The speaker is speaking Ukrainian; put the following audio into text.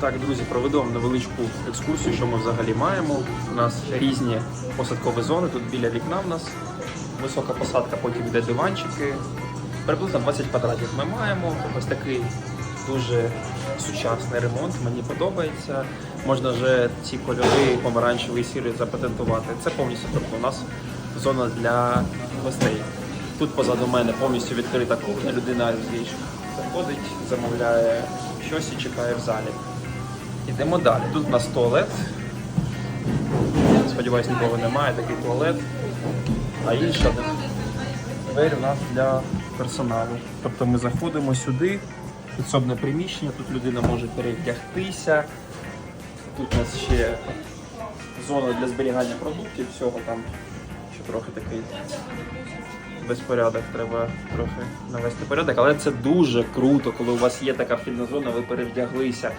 Так, друзі, проведу вам невеличку екскурсію, що ми взагалі маємо. У нас різні посадкові зони. Тут біля вікна в нас висока посадка, потім йде диванчики. Приблизно 20 квадратів ми маємо. Ось такий дуже сучасний ремонт. Мені подобається. Можна вже ці кольори помаранчевий і сірий запатентувати. Це повністю тобто у нас зона для гостей. Тут позаду мене повністю відкрита кухня. Людина заходить, замовляє щось і чекає в залі. Йдемо далі. Тут у нас туалет. Сподіваюсь, нікого немає, такий туалет. А інша двері у нас для персоналу. Тобто ми заходимо сюди, підсобне приміщення, тут людина може перевдягтися. Тут у нас ще зона для зберігання продуктів, всього там ще трохи такий безпорядок, треба трохи навести порядок, але це дуже круто, коли у вас є така вхідна зона, ви перевдяглися,